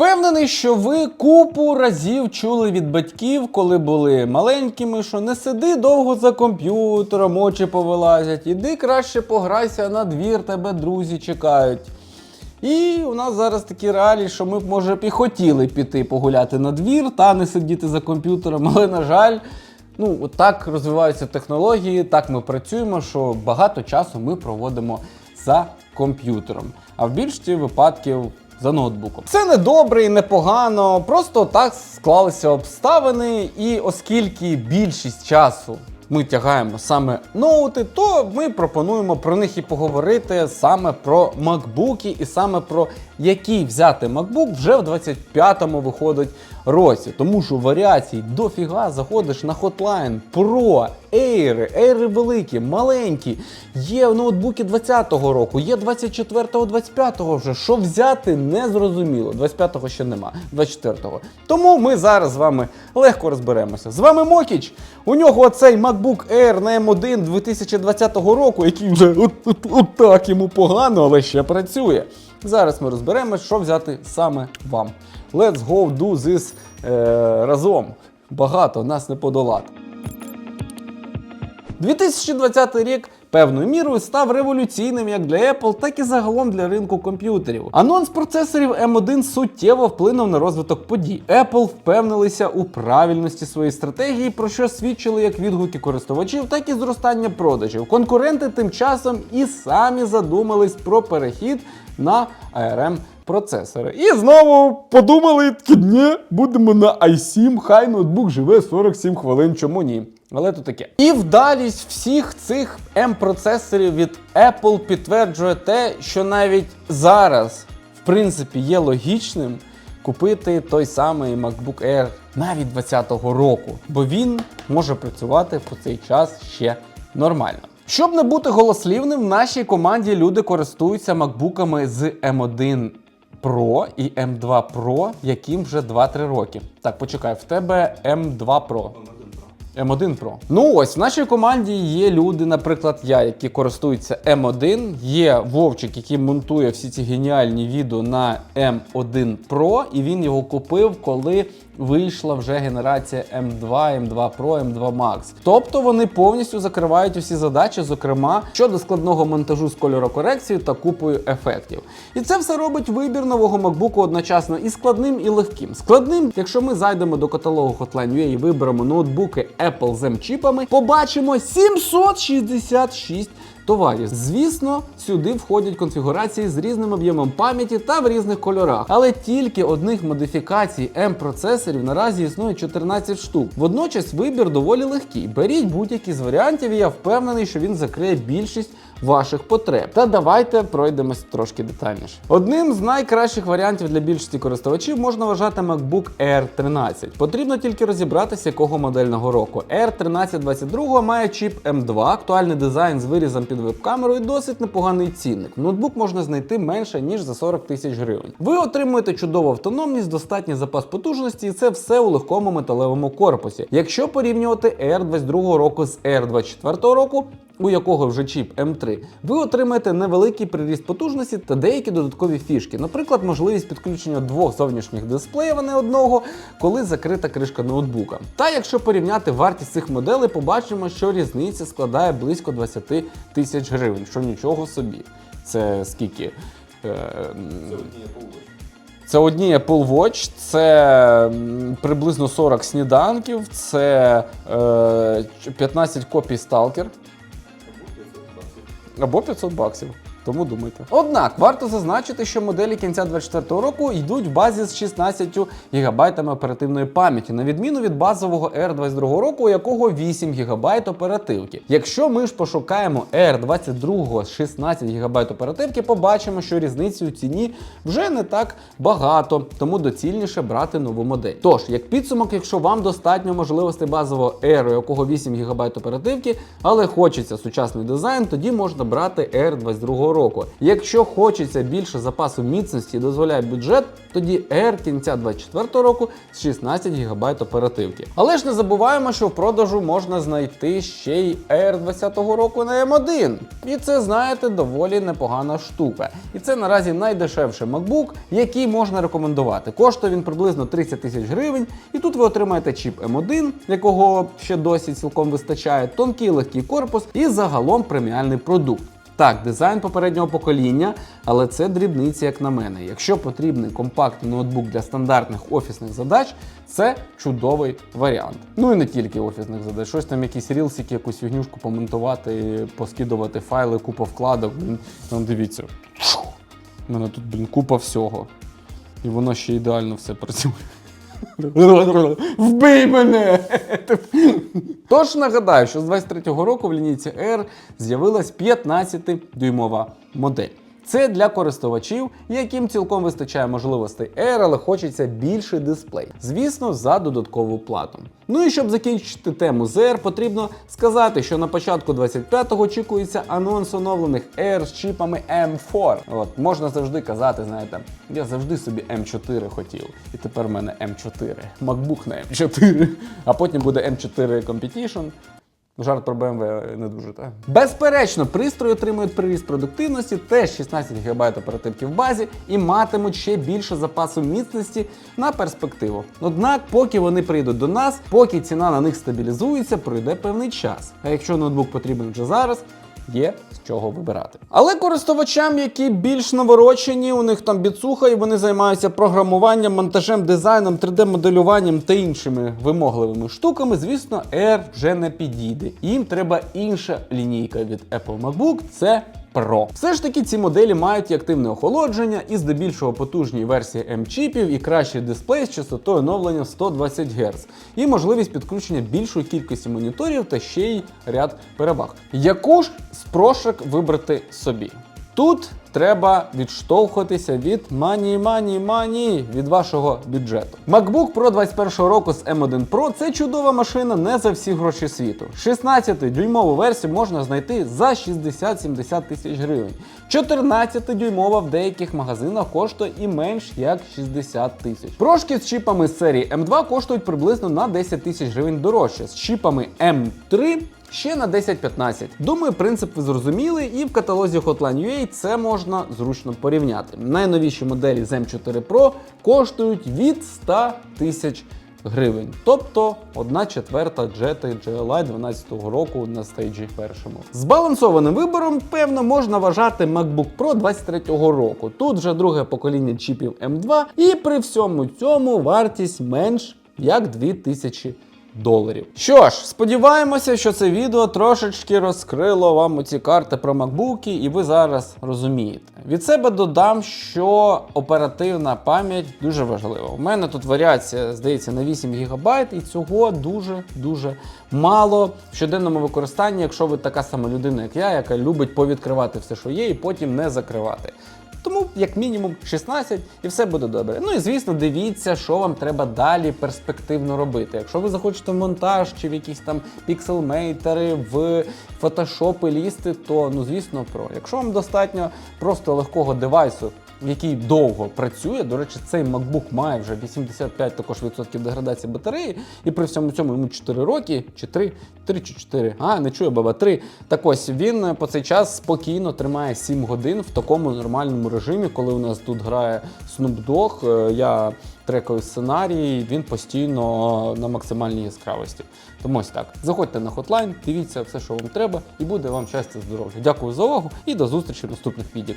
Впевнений, що ви купу разів чули від батьків, коли були маленькими, що не сиди довго за комп'ютером, очі повилазять, іди краще пограйся на двір, тебе друзі чекають. І у нас зараз такі реалії, що ми б, може, б і хотіли піти погуляти на двір та не сидіти за комп'ютером, але, на жаль, ну, так розвиваються технології, так ми працюємо, що багато часу ми проводимо за комп'ютером, а в більшості випадків за ноутбуком. Це не добре і не погано, просто так склалися обставини, і оскільки більшість часу ми тягаємо саме ноути, то ми пропонуємо про них і поговорити саме про макбуки, і саме про який взяти макбук вже в 25-му виходить році. Тому що варіацій дофіга заходиш на Hotline, Pro, Air, Air великі, маленькі. Є ноутбуки 20-го року, є 24-го, 25-го вже. Що взяти, не зрозуміло. 25-го ще нема, 24-го. Тому ми зараз з вами легко розберемося. З вами Мокіч. У нього оцей MacBook Air на M1 2020 року, який вже от, от, от так йому погано, але ще працює. Зараз ми розберемося, що взяти саме вам. Let's go do this е, разом. Багато нас не подолати. 2020 рік певною мірою став революційним як для Apple, так і загалом для ринку комп'ютерів. Анонс процесорів M1 суттєво вплинув на розвиток подій. Apple впевнилися у правильності своєї стратегії, про що свідчили як відгуки користувачів, так і зростання продажів. Конкуренти тим часом і самі задумались про перехід на ARM процесори. І знову подумали, ні, будемо на i7, хай ноутбук живе 47 хвилин, чому ні? Але то таке. І вдалість всіх цих М-процесорів від Apple підтверджує те, що навіть зараз, в принципі, є логічним купити той самий MacBook Air навіть 2020 року, бо він може працювати по цей час ще нормально. Щоб не бути голослівним, в нашій команді люди користуються макбуками з M1 Pro і M2 Pro, яким вже 2-3 роки. Так, почекай, в тебе M2 Pro. M1 Pro. Ну ось в нашій команді є люди, наприклад, я, які користуються M1. Є Вовчик, який монтує всі ці геніальні відео на M1 Pro, і він його купив, коли вийшла вже генерація M2, M2 Pro, M2 Max. Тобто вони повністю закривають усі задачі, зокрема щодо складного монтажу з кольорокорекцією та купою ефектів. І це все робить вибір нового MacBook одночасно і складним, і легким. Складним, якщо ми зайдемо до каталогу Hotline.ua і виберемо ноутбуки Apple з M-чіпами, побачимо 766 товарів. Звісно, сюди входять конфігурації з різним об'ємом пам'яті та в різних кольорах. Але тільки одних модифікацій М-процесорів наразі існує 14 штук. Водночас вибір доволі легкий. Беріть будь-який з варіантів, і я впевнений, що він закриє більшість ваших потреб. Та давайте пройдемось трошки детальніше. Одним з найкращих варіантів для більшості користувачів можна вважати MacBook Air 13. Потрібно тільки розібратися, якого модельного року. Air 1322 має чіп M2, актуальний дизайн з вирізом під веб-камеру і досить непоганий цінник. Ноутбук можна знайти менше ніж за 40 тисяч гривень. Ви отримуєте чудову автономність, достатній запас потужності, і це все у легкому металевому корпусі. Якщо порівнювати Air 22 року з Air 24 року, у якого вже чіп M3, ви отримаєте невеликий приріст потужності та деякі додаткові фішки, наприклад, можливість підключення двох зовнішніх дисплеїв, а не одного, коли закрита кришка ноутбука. Та якщо порівняти вартість цих моделей, побачимо, що різниця складає близько 20 тисяч гривень, що нічого собі. Це скільки? Е, це одні Apple Watch, це приблизно 40 сніданків, це е, 15 копій Stalker. Або 500 баксів. Тому думайте. Однак варто зазначити, що моделі кінця 2024 року йдуть в базі з 16 ГБ оперативної пам'яті, на відміну від базового R 22 року, у якого 8 ГБ оперативки. Якщо ми ж пошукаємо R 22 з 16 ГБ оперативки, побачимо, що різниці у ціні вже не так багато, тому доцільніше брати нову модель. Тож, як підсумок, якщо вам достатньо можливостей базового R, у якого 8 ГБ оперативки, але хочеться сучасний дизайн, тоді можна брати R 22 року. Якщо хочеться більше запасу міцності і дозволяє бюджет, тоді Air кінця 24 року з 16 ГБ оперативки. Але ж не забуваємо, що в продажу можна знайти ще й Air 20 року на M1. І це, знаєте, доволі непогана штука. І це наразі найдешевший MacBook, який можна рекомендувати. Коштує він приблизно 30 тисяч гривень, і тут ви отримаєте чіп M1, якого ще досі цілком вистачає, тонкий легкий корпус і загалом преміальний продукт. Так, дизайн попереднього покоління, але це дрібниці, як на мене. Якщо потрібний компактний ноутбук для стандартних офісних задач, це чудовий варіант. Ну і не тільки офісних задач, щось там якісь рілсики, якусь фігнюшку помонтувати, поскидувати файли, купа вкладок. Там дивіться. У мене тут, блін, купа всього. І воно ще ідеально все працює. Вбий мене! Тож нагадаю, що з 23-го року в лінійці R з'явилась 15-дюймова модель. Це для користувачів, яким цілком вистачає можливостей Air, але хочеться більший дисплей. Звісно, за додаткову плату. Ну і щоб закінчити тему з Air, потрібно сказати, що на початку 25-го очікується анонс оновлених Air з чіпами M4. От можна завжди казати, знаєте, я завжди собі M4 хотів, і тепер в мене M4. MacBook на M4, а потім буде M4 Competition. Жарт про BMW не дуже так. Безперечно, пристрої отримують приріст продуктивності, теж 16 ГБ оперативки в базі і матимуть ще більше запасу міцності на перспективу. Однак, поки вони прийдуть до нас, поки ціна на них стабілізується, пройде певний час. А якщо ноутбук потрібен вже зараз, є з чого вибирати. Але користувачам, які більш наворочені, у них там біцуха, і вони займаються програмуванням, монтажем, дизайном, 3D-моделюванням та іншими вимогливими штуками, звісно, Air вже не підійде. Їм треба інша лінійка від Apple MacBook. Це Pro. Все ж таки ці моделі мають і активне охолодження, і здебільшого потужні версії M-чіпів, і кращий дисплей з частотою оновлення 120 Гц, і можливість підключення більшої кількості моніторів та ще й ряд переваг. Яку ж з прошок вибрати собі? Тут треба відштовхуватися від мані, мані, мані від вашого бюджету. MacBook Pro 21 року з M1 Pro це чудова машина не за всі гроші світу. 16-дюймову версію можна знайти за 60-70 тисяч гривень. 14-дюймова в деяких магазинах коштує і менш як 60 тисяч. Прошки з чіпами з серії M2 коштують приблизно на 10 тисяч гривень дорожче. З чіпами M3 Ще на 10-15. Думаю, принцип ви зрозуміли, і в каталозі Hotline UA це можна зручно порівняти. Найновіші моделі з M4 Pro коштують від 100 тисяч гривень, тобто 1 четверта Jeti GLI 12 року на стейджі першому. Збалансованим вибором, певно, можна вважати MacBook Pro 23 року. Тут вже друге покоління чіпів M2, і при всьому цьому вартість менш як 2000 доларів. Що ж, сподіваємося, що це відео трошечки розкрило вам оці карти про макбуки, і ви зараз розумієте. Від себе додам, що оперативна пам'ять дуже важлива. У мене тут варіація, здається, на 8 ГБ, і цього дуже-дуже мало в щоденному використанні, якщо ви така сама людина, як я, яка любить повідкривати все, що є, і потім не закривати. Тому, як мінімум, 16 і все буде добре. Ну і звісно, дивіться, що вам треба далі перспективно робити. Якщо ви захочете монтаж чи в якісь там пікселмейтери, в фотошопи лізти, то ну звісно про. Якщо вам достатньо просто легкого девайсу. Який довго працює. До речі, цей MacBook має вже 85 також відсотків деградації батареї, і при всьому цьому йому 4 роки, чи 3, 3 чи 4, а не чую баба 3. Так ось він по цей час спокійно тримає 7 годин в такому нормальному режимі, коли у нас тут грає Snoop Dogg, е, я трекаю сценарій, він постійно на максимальній яскравості. Тому ось так. Заходьте на хотлайн, дивіться все, що вам треба, і буде вам щастя, здоров'я. Дякую за увагу і до зустрічі в наступних відео.